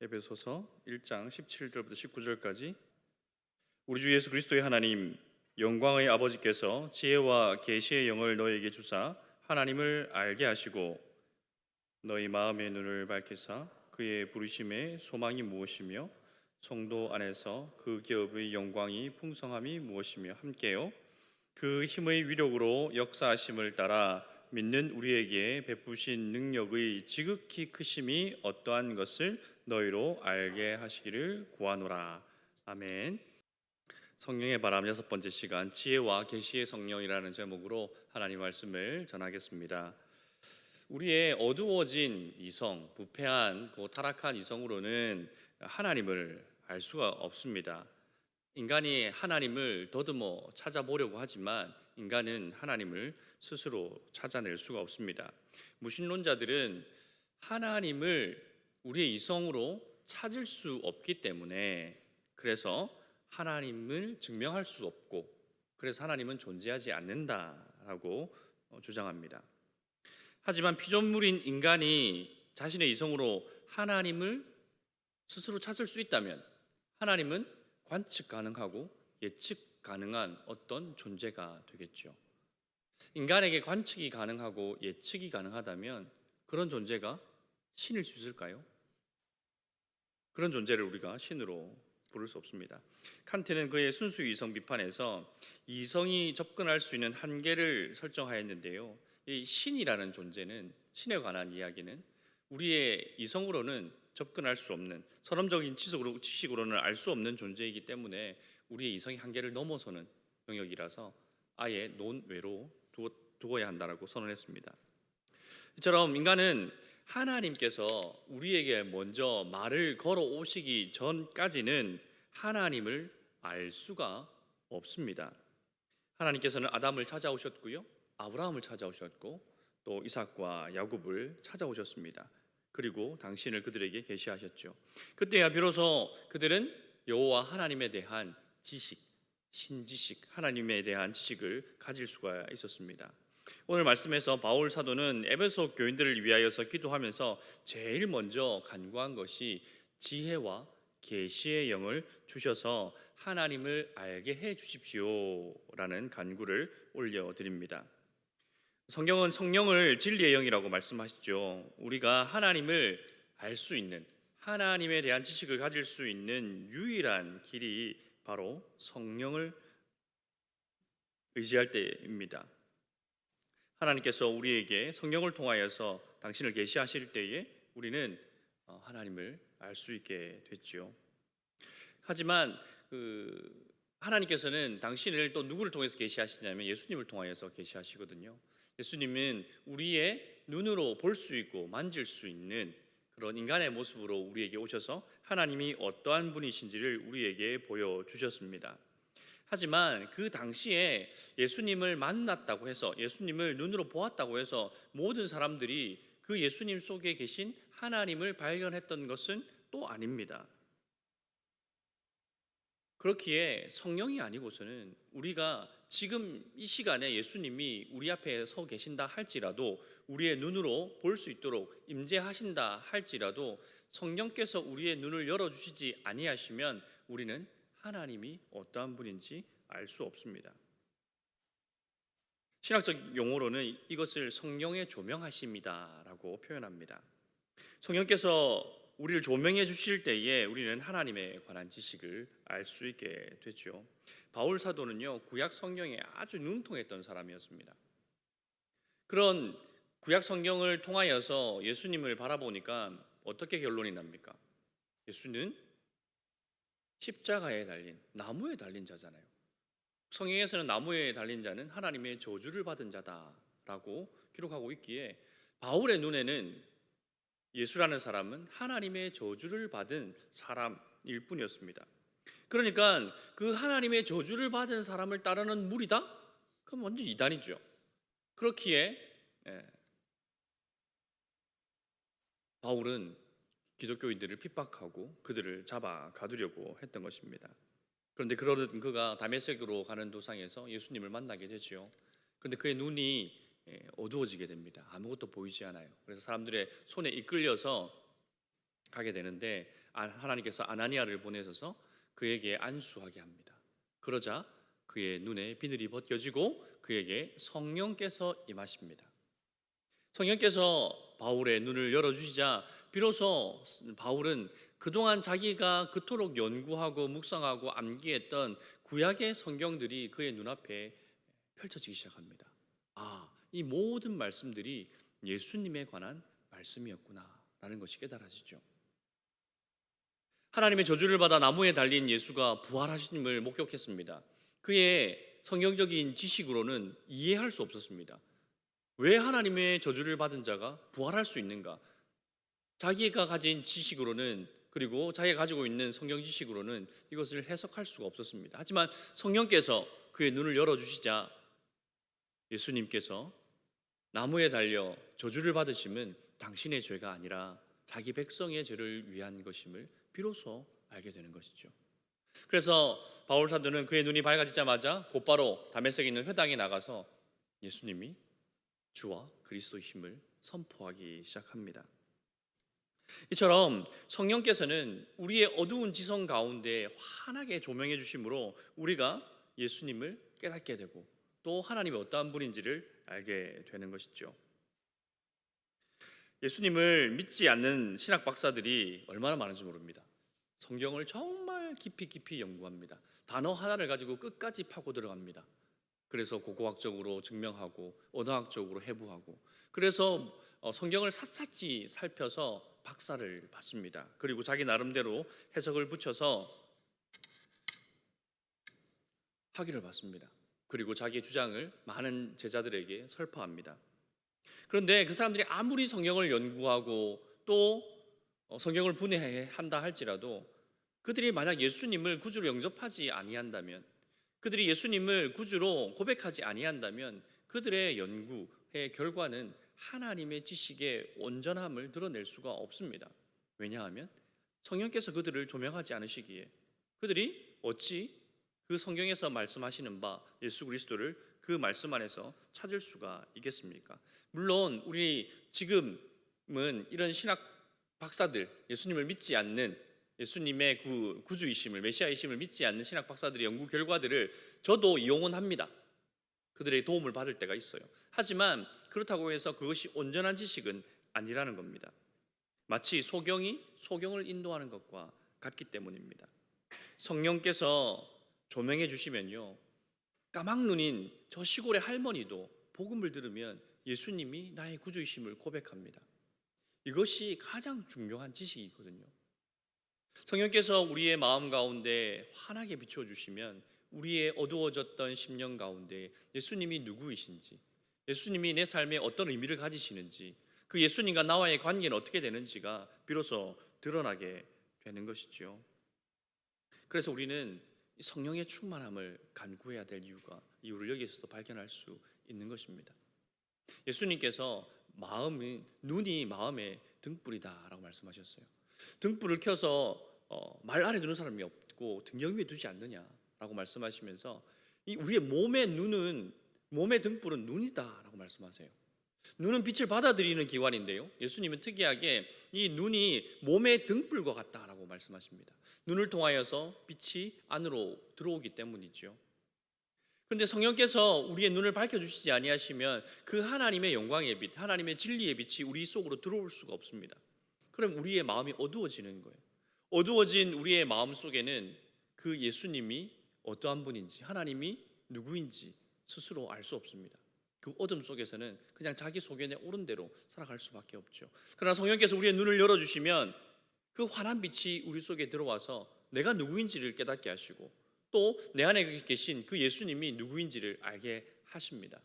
에베소서 1장 17절부터 19절까지 우리 주 예수 그리스도의 하나님 영광의 아버지께서 지혜와 계시의 영을 너에게 주사 하나님을 알게 하시고 너희 마음의 눈을 밝히사 그의 부르심의 소망이 무엇이며 성도 안에서 그 기업의 영광이 풍성함이 무엇이며 함께요? 그 힘의 위력으로 역사하심을 따라 믿는 우리에게 베푸신 능력의 지극히 크심이 어떠한 것을 너희로 알게 하시기를 구하노라. 아멘. 성령의 바람 여섯 번째 시간 지혜와 계시의 성령이라는 제목으로 하나님 말씀을 전하겠습니다. 우리의 어두워진 이성, 부패한 그 타락한 이성으로는 하나님을 알 수가 없습니다. 인간이 하나님을 더듬어 찾아보려고 하지만 인간은 하나님을 스스로 찾아낼 수가 없습니다. 무신론자들은 하나님을 우리의 이성으로 찾을 수 없기 때문에 그래서 하나님을 증명할 수 없고 그래서 하나님은 존재하지 않는다라고 어, 주장합니다. 하지만 피조물인 인간이 자신의 이성으로 하나님을 스스로 찾을 수 있다면 하나님은 관측 가능하고 예측 가능한 어떤 존재가 되겠죠. 인간에게 관측이 가능하고 예측이 가능하다면 그런 존재가 신일 수 있을까요? 그런 존재를 우리가 신으로 부를 수 없습니다. 칸트는 그의 순수 이성 비판에서 이성이 접근할 수 있는 한계를 설정하였는데요. 이 신이라는 존재는 신에 관한 이야기는 우리의 이성으로는 접근할 수 없는 선험적인 지식으로, 지식으로는 알 수 없는 존재이기 때문에 우리의 이성의 한계를 넘어서는 영역이라서 아예 논외로 두어 야 한다라고 선언했습니다. 이처럼 인간은 하나님께서 우리에게 먼저 말을 걸어 오시기 전까지는 하나님을 알 수가 없습니다. 하나님께서는 아담을 찾아오셨고요. 아브라함을 찾아오셨고 또 이삭과 야곱을 찾아오셨습니다. 그리고 당신을 그들에게 계시하셨죠. 그때야 비로소 그들은 여호와 하나님에 대한 지식, 신지식, 하나님에 대한 지식을 가질 수가 있었습니다. 오늘 말씀에서 바울 사도는 에베소 교인들을 위하여서 기도하면서 제일 먼저 간구한 것이 지혜와 계시의 영을 주셔서 하나님을 알게 해 주십시오라는 간구를 올려 드립니다. 성경은 성령을 진리의 영이라고 말씀하시죠. 우리가 하나님을 알 수 있는 하나님에 대한 지식을 가질 수 있는 유일한 길이 바로 성령을 의지할 때입니다. 하나님께서 우리에게 성령을 통하여서 당신을 계시하실 때에 우리는 어, 하나님을 알 수 있게 됐죠. 하지만 그 하나님께서는 당신을 또 누구를 통해서 계시하시냐면 예수님을 통하여서 계시하시거든요. 예수님은 우리의 눈으로 볼 수 있고 만질 수 있는 그런 인간의 모습으로 우리에게 오셔서 하나님이 어떠한 분이신지를 우리에게 보여 주셨습니다. 하지만 그 당시에 예수님을 만났다고 해서 예수님을 눈으로 보았다고 해서 모든 사람들이 그 예수님 속에 계신 하나님을 발견했던 것은 또 아닙니다. 그렇기에 성령이 아니고서는 우리가 지금 이 시간에 예수님이 우리 앞에 서 계신다 할지라도 우리의 눈으로 볼 수 있도록 임재하신다 할지라도 성령께서 우리의 눈을 열어 주시지 아니하시면 우리는 하나님이 어떠한 분인지 알 수 없습니다. 신학적 용어로는 이것을 성령의 조명하심이다라고 표현합니다. 성령께서 우리를 조명해 주실 때에 우리는 하나님에 관한 지식을 알 수 있게 되죠. 바울 사도는요 구약 성경에 아주 능통했던 사람이었습니다. 그런 구약 성경을 통하여서 예수님을 바라보니까 어떻게 결론이 납니까? 예수는 십자가에 달린 나무에 달린 자잖아요. 성경에서는 나무에 달린 자는 하나님의 저주를 받은 자다라고 기록하고 있기에 바울의 눈에는 예수라는 사람은 하나님의 저주를 받은 사람일 뿐이었습니다. 그러니까 그 하나님의 저주를 받은 사람을 따르는 무리다? 그럼 완전 이단이죠. 그렇기에 예, 바울은 기독교인들을 핍박하고 그들을 잡아 가두려고 했던 것입니다. 그런데 그러던 그가 다메섹으로 가는 도상에서 예수님을 만나게 되지요. 그런데 그의 눈이 예, 어두워지게 됩니다. 아무것도 보이지 않아요. 그래서 사람들의 손에 이끌려서 가게 되는데 아- 하나님께서 아나니아를 보내셔서 그에게 안수하게 합니다. 그러자 그의 눈에 비늘이 벗겨지고 그에게 성령께서 임하십니다. 성령께서 바울의 눈을 열어주시자 비로소 바울은 그동안 자기가 그토록 연구하고 묵상하고 암기했던 구약의 성경들이 그의 눈앞에 펼쳐지기 시작합니다. 아, 이 모든 말씀들이 예수님에 관한 말씀이었구나라는 것이 깨달아지죠. 하나님의 저주를 받아 나무에 달린 예수가 부활하심을 목격했습니다. 그의 성경적인 지식으로는 이해할 수 없었습니다. 왜 하나님의 저주를 받은 자가 부활할 수 있는가? 자기가 가진 지식으로는 그리고 자기가 가지고 있는 성경 지식으로는 이것을 해석할 수가 없었습니다. 하지만 성령께서 그의 눈을 열어주시자 예수님께서 나무에 달려 저주를 받으심은 당신의 죄가 아니라 자기 백성의 죄를 위한 것임을 비로소 알게 되는 것이죠. 그래서 바울 사도는 그의 눈이 밝아지자마자 곧바로 다메섹에 있는 회당에 나가서 예수님이 주와 그리스도이심을 선포하기 시작합니다. 이처럼 성령께서는 우리의 어두운 지성 가운데 환하게 조명해 주심으로 우리가 예수님을 깨닫게 되고 또 하나님이 어떠한 분인지를 알게 되는 것이죠. 예수님을 믿지 않는 신학 박사들이 얼마나 많은지 모릅니다. 성경을 정말 깊이 깊이 연구합니다. 단어 하나를 가지고 끝까지 파고 들어갑니다. 그래서 고고학적으로 증명하고 언어학적으로 해부하고 그래서 어, 성경을 샅샅이 살펴서 박사를 받습니다. 그리고 자기 나름대로 해석을 붙여서 학위를 받습니다. 그리고 자기의 주장을 많은 제자들에게 설파합니다. 그런데 그 사람들이 아무리 성경을 연구하고 또 어, 성경을 분해한다 할지라도 그들이 만약 예수님을 구주로 영접하지 아니한다면 그들이 예수님을 구주로 고백하지 아니한다면 그들의 연구의 결과는 하나님의 지식의 온전함을 드러낼 수가 없습니다. 왜냐하면 성령께서 그들을 조명하지 않으시기에 그들이 어찌 그 성경에서 말씀하시는 바 예수 그리스도를 그 말씀 안에서 찾을 수가 있겠습니까? 물론 우리 지금은 이런 신학 박사들 예수님을 믿지 않는 예수님의 구, 구주이심을 메시아이심을 믿지 않는 신학 박사들의 연구 결과들을 저도 이용은 합니다. 그들의 도움을 받을 때가 있어요. 하지만 그렇다고 해서 그것이 온전한 지식은 아니라는 겁니다. 마치 소경이 소경을 인도하는 것과 같기 때문입니다. 성령께서 조명해 주시면요. 까막눈인 저 시골의 할머니도 복음을 들으면 예수님이 나의 구주이심을 고백합니다. 이것이 가장 중요한 지식이거든요. 성령께서 우리의 마음 가운데 환하게 비춰 주시면 우리의 어두워졌던 심령 가운데 예수님이 누구이신지, 예수님이 내 삶에 어떤 의미를 가지시는지, 그 예수님과 나와의 관계는 어떻게 되는지가 비로소 드러나게 되는 것이지요. 그래서 우리는 성령의 충만함을 간구해야 될 이유가 이유를 여기에서도 발견할 수 있는 것입니다. 예수님께서 마음이 눈이 마음의 등불이다라고 말씀하셨어요. 등불을 켜서 어, 말 아래 두는 사람이 없고 등경 위에 두지 않느냐라고 말씀하시면서 이 우리의 몸의 눈은 몸의 등불은 눈이다라고 말씀하세요. 눈은 빛을 받아들이는 기관인데요. 예수님은 특이하게 이 눈이 몸의 등불과 같다라고 말씀하십니다. 눈을 통하여서 빛이 안으로 들어오기 때문이죠. 그런데 성령께서 우리의 눈을 밝혀 주시지 아니하시면 그 하나님의 영광의 빛, 하나님의 진리의 빛이 우리 속으로 들어올 수가 없습니다. 그럼 우리의 마음이 어두워지는 거예요. 어두워진 우리의 마음 속에는 그 예수님이 어떠한 분인지, 하나님이 누구인지 스스로 알 수 없습니다. 그 어둠 속에서는 그냥 자기 소견에 옳은 대로 살아갈 수밖에 없죠. 그러나 성령께서 우리의 눈을 열어주시면 그 환한 빛이 우리 속에 들어와서 내가 누구인지를 깨닫게 하시고 또 내 안에 계신 그 예수님이 누구인지를 알게 하십니다.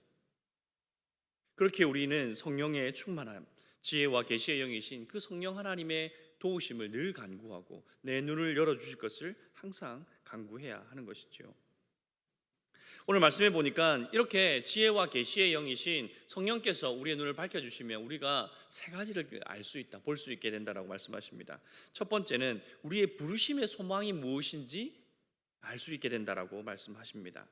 그렇게 우리는 성령의 충만함, 지혜와 계시의 영이신 그 성령 하나님의 도우심을 늘 간구하고 내 눈을 열어 주실 것을 항상 간구해야 하는 것이죠. 오늘 말씀해 보니까 이렇게 지혜와 계시의 영이신 성령께서 우리의 눈을 밝혀 주시면 우리가 세 가지를 알 수 있다, 볼 수 있게 된다라고 말씀하십니다. 첫 번째는 우리의 부르심의 소망이 무엇인지 알 수 있게 된다라고 말씀하십니다.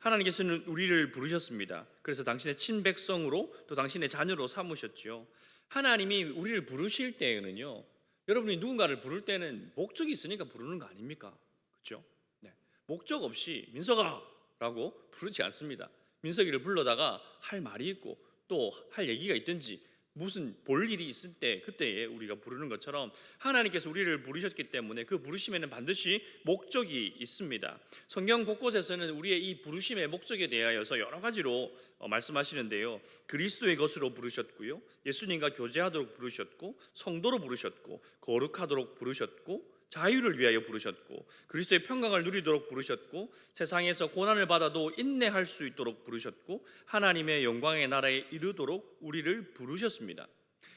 하나님께서는 우리를 부르셨습니다. 그래서 당신의 친백성으로 또 당신의 자녀로 삼으셨지요. 하나님이 우리를 부르실 때에는요. 여러분이 누군가를 부를 때는 목적이 있으니까 부르는 거 아닙니까? 그렇죠? 네. 목적 없이 민석아라고 부르지 않습니다. 민석이를 불러다가 할 말이 있고 또 할 얘기가 있든지 무슨 볼 일이 있을 때 그때에 우리가 부르는 것처럼 하나님께서 우리를 부르셨기 때문에 그 부르심에는 반드시 목적이 있습니다. 성경 곳곳에서는 우리의 이 부르심의 목적에 대하여서 여러 가지로 어, 말씀하시는데요. 그리스도의 것으로 부르셨고요. 예수님과 교제하도록 부르셨고 성도로 부르셨고 거룩하도록 부르셨고 자유를 위하여 부르셨고 그리스도의 평강을 누리도록 부르셨고 세상에서 고난을 받아도 인내할 수 있도록 부르셨고 하나님의 영광의 나라에 이르도록 우리를 부르셨습니다.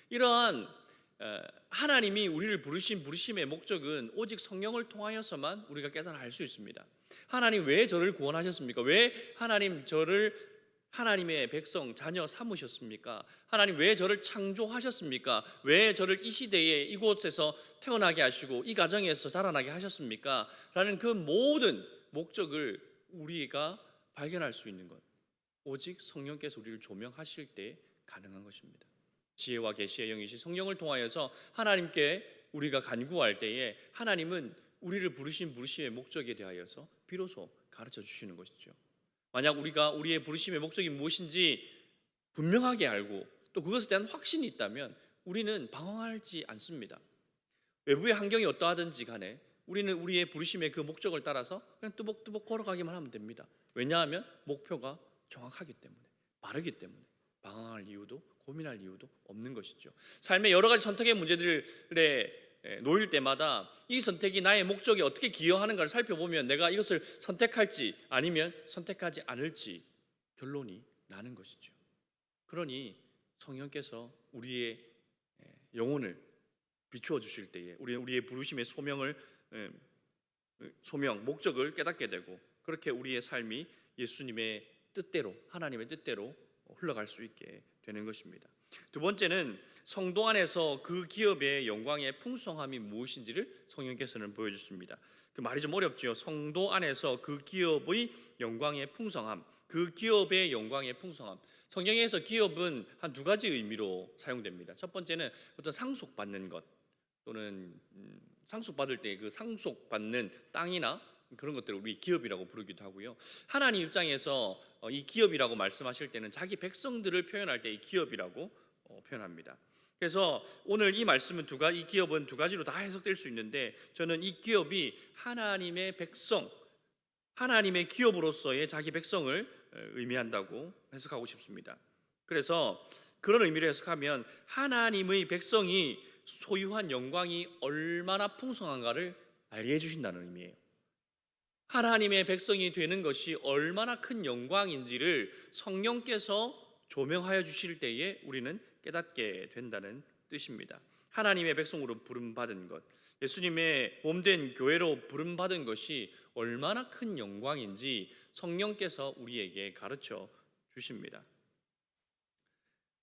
이러한 어, 하나님이 우리를 부르신 부르심의 목적은 오직 성령을 통하여서만 우리가 깨달아 알 수 있습니다. 하나님 왜 저를 구원하셨습니까? 왜 하나님 저를 하나님의 백성 자녀 삼으셨습니까? 하나님 왜 저를 창조하셨습니까? 왜 저를 이 시대에 이곳에서 태어나게 하시고 이 가정에서 자라나게 하셨습니까? 라는 그 모든 목적을 우리가 발견할 수 있는 것 오직 성령께서 우리를 조명하실 때 가능한 것입니다. 지혜와 계시의 영이시 성령을 통하여서 하나님께 우리가 간구할 때에 하나님은 우리를 부르신 부르심의 목적에 대하여서 비로소 가르쳐 주시는 것이죠. 만약 우리가 우리의 부르심의 목적이 무엇인지 분명하게 알고 또 그것에 대한 확신이 있다면 우리는 방황하지 않습니다. 외부의 환경이 어떠하든지 간에 우리는 우리의 부르심의 그 목적을 따라서 그냥 뚜벅뚜벅 걸어가기만 하면 됩니다. 왜냐하면 목표가 정확하기 때문에 바르기 때문에 방황할 이유도 고민할 이유도 없는 것이죠. 삶의 여러 가지 선택의 문제들에 놓일 때마다 이 선택이 나의 목적에 어떻게 기여하는가를 살펴보면 내가 이것을 선택할지 아니면 선택하지 않을지 결론이 나는 것이죠. 그러니 성령께서 우리의 영혼을 비추어 주실 때에 우리 우리의 부르심의 소명을 에, 소명 목적을 깨닫게 되고 그렇게 우리의 삶이 예수님의 뜻대로 하나님의 뜻대로 흘러갈 수 있게 되는 것입니다. 두 번째는 성도 안에서 그 기업의 영광의 풍성함이 무엇인지를 성령께서는 보여주십니다. 그 말이 좀 어렵죠. 성도 안에서 그 기업의 영광의 풍성함, 그 기업의 영광의 풍성함. 성경에서 기업은 한 두 가지 의미로 사용됩니다. 첫 번째는 어떤 상속받는 것 또는 음, 상속받을 때 그 상속받는 땅이나 그런 것들을 우리 기업이라고 부르기도 하고요. 하나님 입장에서 어, 이 기업이라고 말씀하실 때는 자기 백성들을 표현할 때 이 기업이라고 어, 표현합니다. 그래서 오늘 이 말씀은 두 가지 이 기업은 두 가지로 다 해석될 수 있는데 저는 이 기업이 하나님의 백성 하나님의 기업으로서의 자기 백성을 어, 의미한다고 해석하고 싶습니다. 그래서 그런 의미로 해석하면 하나님의 백성이 소유한 영광이 얼마나 풍성한가를 알게 해주신다는 의미예요. 하나님의 백성이 되는 것이 얼마나 큰 영광인지를 성령께서 조명하여 주실 때에 우리는 깨닫게 된다는 뜻입니다. 하나님의 백성으로 부름받은 것, 예수님의 몸된 교회로 부름받은 것이 얼마나 큰 영광인지 성령께서 우리에게 가르쳐 주십니다.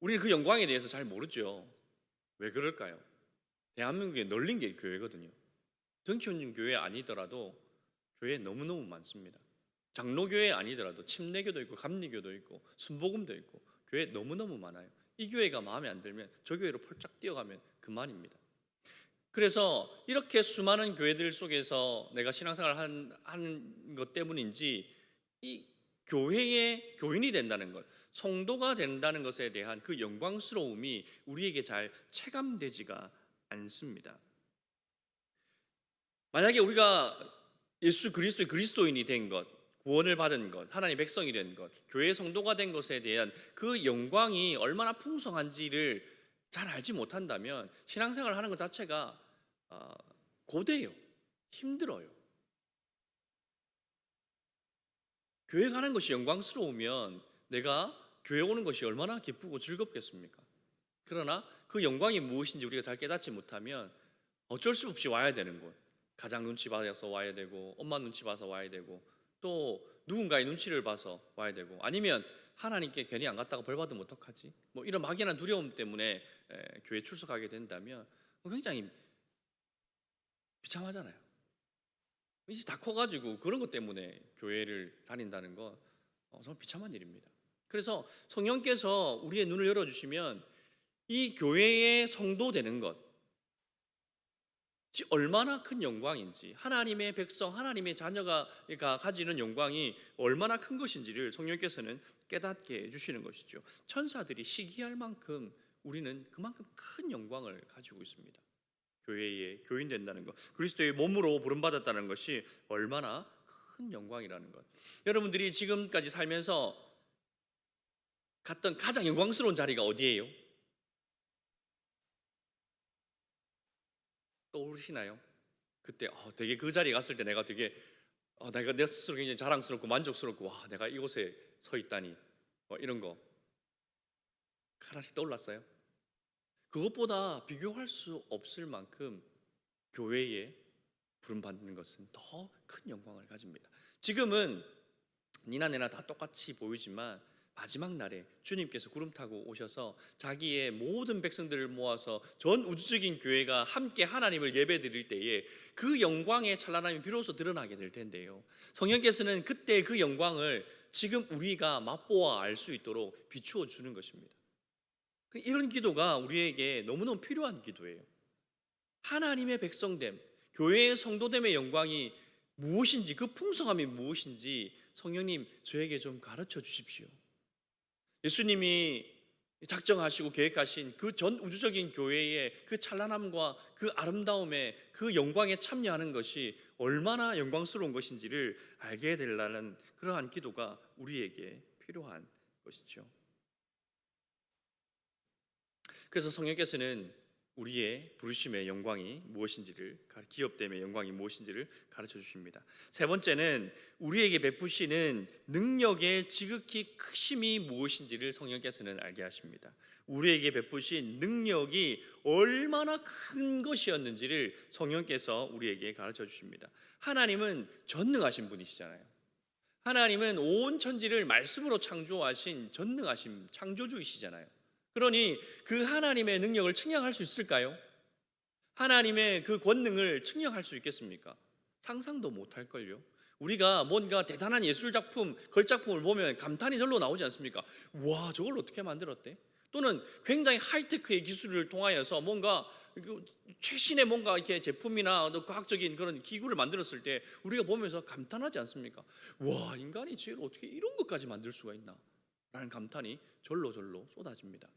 우리는 그 영광에 대해서 잘 모르죠. 왜 그럴까요? 대한민국에 널린 게 교회거든요. 등촌 교회 아니더라도 교회 너무너무 많습니다. 장로교회 아니더라도 침례교도 있고 감리교도 있고 순복음도 있고 교회 너무너무 많아요. 이 교회가 마음에 안 들면 저 교회로 펄쩍 뛰어가면 그만입니다. 그래서 이렇게 수많은 교회들 속에서 내가 신앙생활을 한, 하는 것 때문인지 이 교회의 교인이 된다는 것, 성도가 된다는 것에 대한 그 영광스러움이 우리에게 잘 체감되지가 않습니다. 만약에 우리가 예수 그리스도의 그리스도인이 된 것, 구원을 받은 것, 하나님 백성이 된 것, 교회 성도가 된 것에 대한 그 영광이 얼마나 풍성한지를 잘 알지 못한다면 신앙생활을 하는 것 자체가 아, 고대요, 힘들어요. 교회 가는 것이 영광스러우면 내가 교회 오는 것이 얼마나 기쁘고 즐겁겠습니까? 그러나 그 영광이 무엇인지 우리가 잘 깨닫지 못하면 어쩔 수 없이 와야 되는 곳. 가장 눈치 봐서 와야 되고 엄마 눈치 봐서 와야 되고 또 누군가의 눈치를 봐서 와야 되고 아니면 하나님께 괜히 안 갔다가 벌 받으면 어떡하지? 뭐 이런 막연한 두려움 때문에 에, 교회 출석하게 된다면 굉장히 비참하잖아요. 이제 다 커가지고 그런 것 때문에 교회를 다닌다는 건 어, 정말 비참한 일입니다. 그래서 성령께서 우리의 눈을 열어주시면 이 교회의 성도 되는 것, 얼마나 큰 영광인지 하나님의 백성 하나님의 자녀가 가지는 영광이 얼마나 큰 것인지를 성령께서는 깨닫게 해주시는 것이죠. 천사들이 시기할 만큼 우리는 그만큼 큰 영광을 가지고 있습니다. 교회에 교인 된다는 것, 그리스도의 몸으로 부름받았다는 것이 얼마나 큰 영광이라는 것. 여러분들이 지금까지 살면서 갔던 가장 영광스러운 자리가 어디예요? 떠오르시나요? 그때 어, 되게 그 자리에 갔을 때 내가 되게 어, 내가 내 스스로 굉장히 자랑스럽고 만족스럽고 와 내가 이곳에 서 있다니 뭐 이런 거 하나씩 떠올랐어요. 그것보다 비교할 수 없을 만큼 교회에 부름 받는 것은 더 큰 영광을 가집니다. 지금은 니나 내나 다 똑같이 보이지만 마지막 날에 주님께서 구름 타고 오셔서 자기의 모든 백성들을 모아서 전 우주적인 교회가 함께 하나님을 예배 드릴 때에 그 영광의 찬란함이 비로소 드러나게 될 텐데요. 성령께서는 그때 그 영광을 지금 우리가 맛보아 알 수 있도록 비추어 주는 것입니다. 이런 기도가 우리에게 너무너무 필요한 기도예요. 하나님의 백성됨, 교회의 성도됨의 영광이 무엇인지 그 풍성함이 무엇인지 성령님 저에게 좀 가르쳐 주십시오. 예수님이 작정하시고 계획하신 그 전 우주적인 교회의 그 찬란함과 그 아름다움에 그 영광에 참여하는 것이 얼마나 영광스러운 것인지를 알게 되려는 그러한 기도가 우리에게 필요한 것이죠. 그래서 성령께서는 우리의 부르심의 영광이 무엇인지를 기업됨의 영광이 무엇인지를 가르쳐 주십니다. 세 번째는 우리에게 베푸시는 능력의 지극히 크심이 무엇인지를 성령께서는 알게 하십니다. 우리에게 베푸신 능력이 얼마나 큰 것이었는지를 성령께서 우리에게 가르쳐 주십니다. 하나님은 전능하신 분이시잖아요. 하나님은 온 천지를 말씀으로 창조하신 전능하신 창조주이시잖아요. 그러니 그 하나님의 능력을 측량할 수 있을까요? 하나님의 그 권능을 측량할 수 있겠습니까? 상상도 못할 걸요. 우리가 뭔가 대단한 예술 작품, 걸작품을 보면 감탄이 절로 나오지 않습니까? 와, 저걸 어떻게 만들었대? 또는 굉장히 하이테크의 기술을 통하여서 뭔가 그 최신의 뭔가 이렇게 제품이나 과학적인 그런 기구를 만들었을 때 우리가 보면서 감탄하지 않습니까? 와, 인간이 지혜로 어떻게 이런 것까지 만들 수가 있나? 라는 감탄이 절로 절로 쏟아집니다.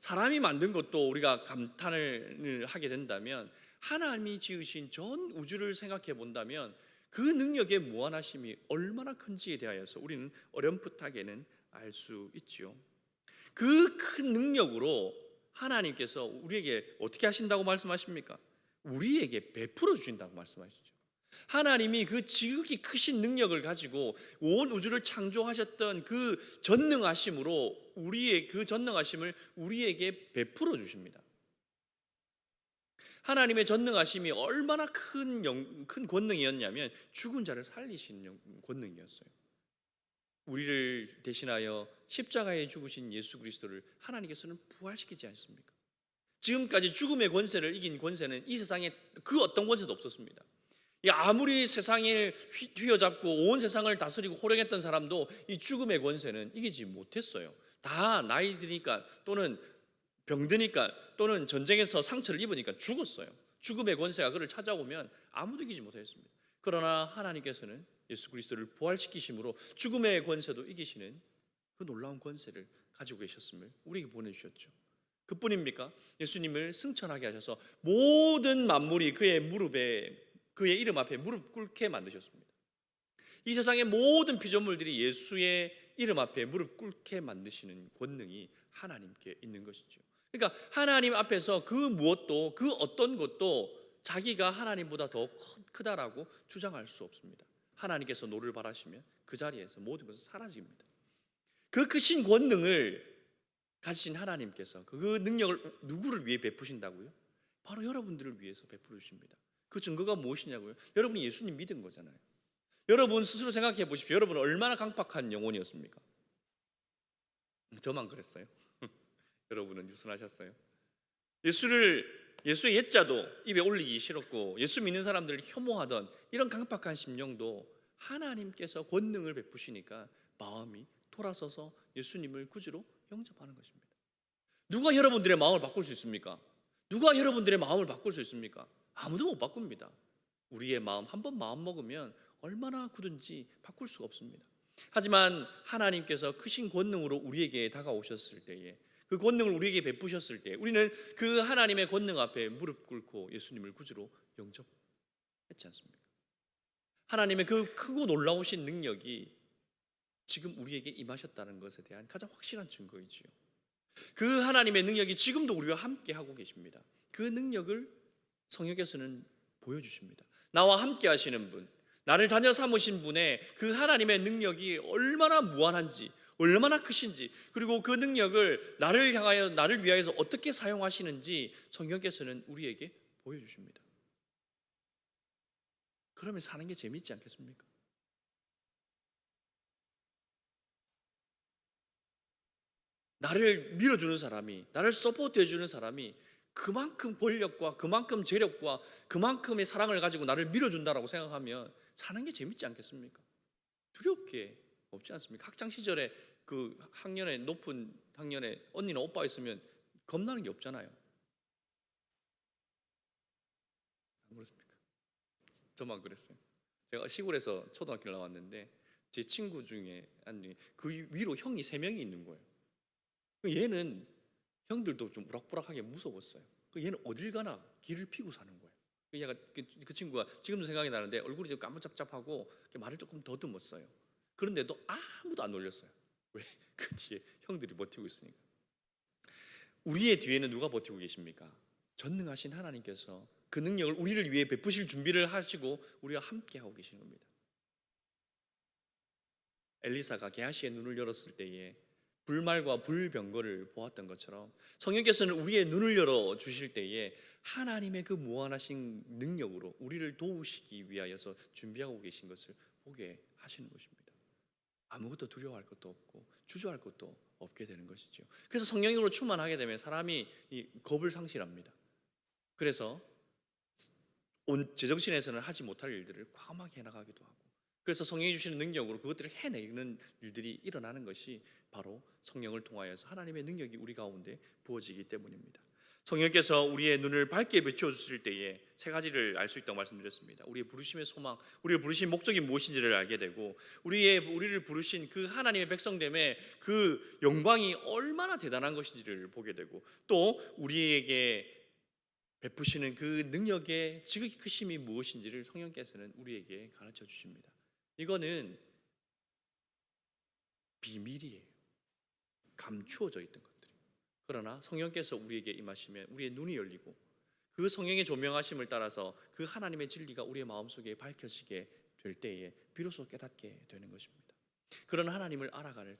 사람이 만든 것도 우리가 감탄을 하게 된다면 하나님이 지으신 전 우주를 생각해 본다면 그 능력의 무한하심이 얼마나 큰지에 대하여서 우리는 어렴풋하게는 알 수 있지요. 그 큰 능력으로 하나님께서 우리에게 어떻게 하신다고 말씀하십니까? 우리에게 베풀어 주신다고 말씀하시죠. 하나님이 그 지극히 크신 능력을 가지고 온 우주를 창조하셨던 그 전능하심으로 우리의 그 전능하심을 우리에게 베풀어 주십니다. 하나님의 전능하심이 얼마나 큰, 영, 큰 권능이었냐면 죽은 자를 살리시는 권능이었어요. 우리를 대신하여 십자가에 죽으신 예수 그리스도를 하나님께서는 부활시키지 않습니까? 지금까지 죽음의 권세를 이긴 권세는 이 세상에 그 어떤 권세도 없었습니다. 아무리 세상을 휘어잡고 온 세상을 다스리고 호령했던 사람도 이 죽음의 권세는 이기지 못했어요. 다 나이 드니까 또는 병드니까 또는 전쟁에서 상처를 입으니까 죽었어요. 죽음의 권세가 그를 찾아오면 아무도 이기지 못했습니다. 그러나 하나님께서는 예수 그리스도를 부활시키심으로 죽음의 권세도 이기시는 그 놀라운 권세를 가지고 계셨음을 우리에게 보내주셨죠. 그뿐입니까? 예수님을 승천하게 하셔서 모든 만물이 그의 무릎에 그의 이름 앞에 무릎 꿇게 만드셨습니다. 이 세상의 모든 피조물들이 예수의 이름 앞에 무릎 꿇게 만드시는 권능이 하나님께 있는 것이죠. 그러니까 하나님 앞에서 그 무엇도 그 어떤 것도 자기가 하나님보다 더 크다라고 주장할 수 없습니다. 하나님께서 노를 바라시면 그 자리에서 모든 것은 사라집니다. 그 크신 권능을 가지신 하나님께서 그 능력을 누구를 위해 베푸신다고요? 바로 여러분들을 위해서 베풀어 주십니다. 그 증거가 무엇이냐고요? 여러분이 예수님 믿은 거잖아요. 여러분 스스로 생각해 보십시오. 여러분 얼마나 강팍한 영혼이었습니까? 저만 그랬어요. 여러분은 유순하셨어요. 예수를 예수의 옛자도 입에 올리기 싫었고 예수 믿는 사람들을 혐오하던 이런 강팍한 심령도 하나님께서 권능을 베푸시니까 마음이 돌아서서 예수님을 구주로 영접하는 것입니다. 누가 여러분들의 마음을 바꿀 수 있습니까? 누가 여러분들의 마음을 바꿀 수 있습니까? 아무도 못 바꿉니다. 우리의 마음 한 번 마음 먹으면 얼마나 굳은지 바꿀 수가 없습니다. 하지만 하나님께서 크신 권능으로 우리에게 다가오셨을 때에 그 권능을 우리에게 베푸셨을 때 우리는 그 하나님의 권능 앞에 무릎 꿇고 예수님을 구주로 영접했지 않습니까? 하나님의 그 크고 놀라우신 능력이 지금 우리에게 임하셨다는 것에 대한 가장 확실한 증거이지요. 그 하나님의 능력이 지금도 우리와 함께 하고 계십니다. 그 능력을 성역에서는 보여주십니다. 나와 함께 하시는 분, 나를 자녀 삼으신 분의 그 하나님의 능력이 얼마나 무한한지, 얼마나 크신지, 그리고 그 능력을 나를 향하여, 나를 위하여서 어떻게 사용하시는지 성경께서는 우리에게 보여주십니다. 그러면 사는 게 재밌지 않겠습니까? 나를 밀어주는 사람이, 나를 서포트해주는 사람이 그만큼 권력과 그만큼 재력과 그만큼의 사랑을 가지고 나를 밀어준다라고 생각하면 사는 게 재밌지 않겠습니까? 두렵게 없지 않습니까? 학창 시절에 그 학년에 높은 학년에 언니나 오빠 있으면 겁나는 게 없잖아요. 안 그렇습니까? 저만 그랬어요. 제가 시골에서 초등학교를 나왔는데 제 친구 중에 아니 그 위로 형이 세 명이 있는 거예요. 그 얘는 형들도 좀 우락부락하게 무서웠어요. 그 얘는 어딜 가나 길을 피고 사는 거예요. 그 얘가 그, 그 친구가 지금도 생각이 나는데 얼굴이 좀 까무잡잡하고 말을 조금 더듬었어요. 그런데도 아무도 안 놀렸어요. 왜? 그 뒤에 형들이 버티고 있으니까. 우리의 뒤에는 누가 버티고 계십니까? 전능하신 하나님께서 그 능력을 우리를 위해 베푸실 준비를 하시고 우리와 함께 하고 계시는 겁니다. 엘리사가 게하시의 눈을 열었을 때에 불말과 불병거를 보았던 것처럼 성령께서는 우리의 눈을 열어 주실 때에 하나님의 그 무한하신 능력으로 우리를 도우시기 위하여서 준비하고 계신 것을 보게 하시는 것입니다. 아무것도 두려워할 것도 없고 주저할 것도 없게 되는 것이죠. 그래서 성령으로 충만하게 되면 사람이 이 겁을 상실합니다. 그래서 온 제정신에서는 하지 못할 일들을 과감하게 해나가기도 하고 그래서 성령이 주시는 능력으로 그것들을 해내는 일들이 일어나는 것이 바로 성령을 통하여서 하나님의 능력이 우리 가운데 부어지기 때문입니다. 성령께서 우리의 눈을 밝게 비춰 주실 때에 세 가지를 알 수 있다고 말씀드렸습니다. 우리의 부르심의 소망, 우리의 부르신 목적이 무엇인지를 알게 되고 우리의 우리를 부르신 그 하나님의 백성됨의 그 영광이 얼마나 대단한 것인지를 보게 되고 또 우리에게 베푸시는 그 능력의 지극히 크심이 무엇인지를 성령께서는 우리에게 가르쳐 주십니다. 이거는 비밀이에요. 감추어져 있던 것들. 그러나 성령께서 우리에게 임하시면 우리의 눈이 열리고 그 성령의 조명하심을 따라서 그 하나님의 진리가 우리의 마음속에 밝혀지게 될 때에 비로소 깨닫게 되는 것입니다. 그런 하나님을 알아가는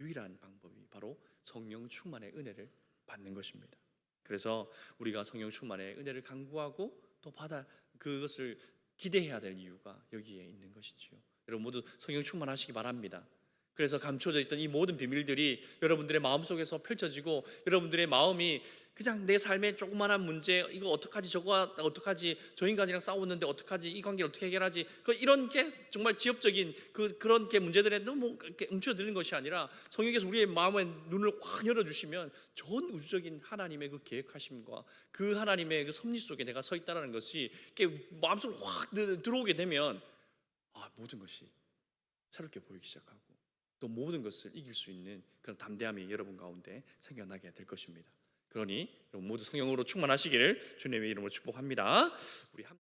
유일한 방법이 바로 성령 충만의 은혜를 받는 것입니다. 그래서 우리가 성령 충만의 은혜를 간구하고 또 받아 그것을 기대해야 될 이유가 여기에 있는 것이지요. 여러분 모두 성령 충만하시기 바랍니다. 그래서 감춰져 있던 이 모든 비밀들이 여러분들의 마음속에서 펼쳐지고 여러분들의 마음이 그냥 내 삶의 조그마한 문제 이거 어떡하지 저거 어떡하지 저 인간이랑 싸웠는데 어떡하지 이 관계를 어떻게 해결하지 그 이런 게 정말 지엽적인 그 그런 게 문제들에 너무 이렇게 움츠러드는 것이 아니라 성령께서 우리의 마음의 눈을 확 열어 주시면 전 우주적인 하나님의 그 계획하심과 그 하나님의 그 섭리 속에 내가 서 있다라는 것이 이렇게 마음속으로 확 들어오게 되면 아 모든 것이 새롭게 보이기 시작하고 또 모든 것을 이길 수 있는 그런 담대함이 여러분 가운데 생겨나게 될 것입니다. 그러니 모두 성령으로 충만하시기를 주님의 이름으로 축복합니다. 우리 함께